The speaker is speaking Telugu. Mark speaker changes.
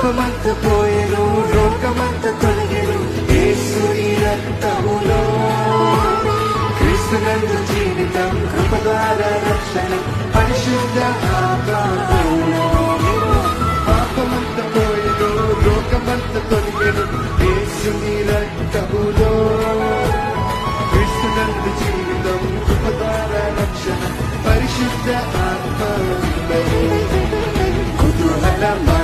Speaker 1: పాపమంత పోయేను రోగమంత తొలగెను. యేసుని రక్తములో. క్రీస్తునందు జీవితం కృప ద్వారా రక్షణ పరిశుద్ధ ఆత్మలో. పాపమంత పోయేను రోగమంత తొలగెను. యేసుని రక్తములో. క్రీస్తునందు జీవితం కృప రక్షణ పరిశుద్ధ ఆత్మలో. కుతూహల మా